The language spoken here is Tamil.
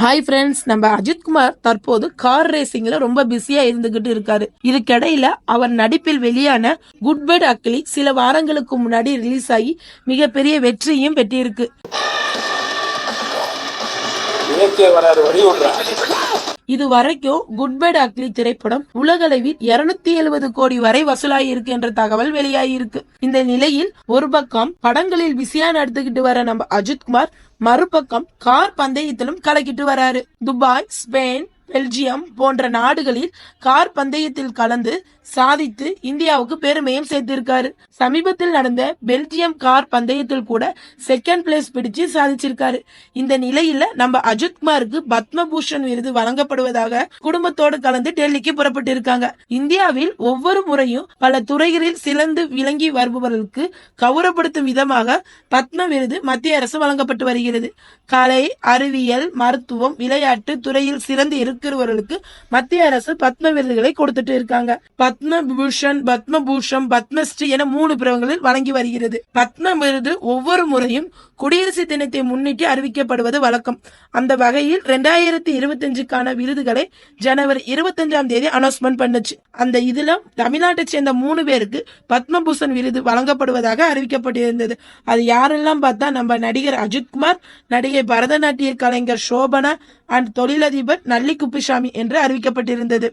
ஹாய் ஃப்ரெண்ட்ஸ் நம்ம அஜித்குமார் தற்போது கார் ரேசிங்ல ரொம்ப பிஸியா இருந்துகிட்டு இருக்காரு. இதுக்கிடையில அவர் நடிப்பில் வெளியான குட் பட் அக்லி சில வாரங்களுக்கு முன்னாடி ரிலீஸ் ஆகி மிகப்பெரிய வெற்றியும் பெற்றிருக்கு. இது வரைக்கும் குட் பேட் அக்லி திரைப்படம் உலகளவில் 270 எழுபது கோடி வரை வசூலாகி இருக்கு என்ற தகவல் வெளியாகியிருக்கு இந்த நிலையில் ஒரு பக்கம் படங்களில் பிஸியா நடத்துக்கிட்டு வர நம்ம அஜித்குமார் மறுபக்கம் கார் பந்தயத்திலும் கலக்கிட்டு வராரு. துபாய் ஸ்பெயின் பெல்ஜியம் போன்ற நாடுகளில் கார் பந்தயத்தில் கலந்து சாதித்து இந்தியாவுக்கு பெருமையும் சேர்த்திருக்காரு. சமீபத்தில் நடந்த பெல்ஜியம் கார் பந்தயத்தில் கூட செகண்ட் பிளேஸ் பிடிச்சு சாதிச்சிருக்காரு. இந்த நிலையில நம்ம அஜித்குமாருக்கு பத்மபூஷன் விருது வழங்கப்படுவதாக குடும்பத்தோடு கலந்து டெல்லிக்கு புறப்பட்டு இருக்காங்க இந்தியாவில் ஒவ்வொரு முறையும் பல துறைகளில் சிறந்து விளங்கி வருபவர்களுக்கு கௌரவப்படுத்தும் விதமாக பத்ம விருது மத்திய அரசு வழங்கப்பட்டு வருகிறது. கலை அறிவியல் மருத்துவம் விளையாட்டு துறையில் சிறந்து இருக்கிறவர்களுக்கு மத்திய அரசு பத்ம விருதுகளை கொடுத்துட்டு இருக்காங்க. பத்ம பூஷன் பத்மபூஷம் பத்மஸ்ரீ என மூணு பிரிவுகளில் வழங்கி வருகிறது. பத்ம விருது ஒவ்வொரு முறையும் குடியரசு தினத்தை முன்னிட்டு அறிவிக்கப்படுவது வழக்கம். அந்த வகையில் ரெண்டாயிரத்தி இருபத்தஞ்சுக்கான விருதுகளை ஜனவரி இருபத்தஞ்சாம் தேதி அனௌன்ஸ்மெண்ட் பண்ணுச்சு. அந்த இதுல தமிழ்நாட்டை சேர்ந்த மூணு பேருக்கு பத்மபூஷன் விருது வழங்கப்படுவதாக அறிவிக்கப்பட்டிருந்தது. அது யாரெல்லாம் பார்த்தா நம்ம நடிகர் அஜித்குமார் நடிகை பரதநாட்டிய கலைஞர் சோபனா அண்ட் தொழிலதிபர் நல்லி குப்புசாமி என்று அறிவிக்கப்பட்டிருந்தது.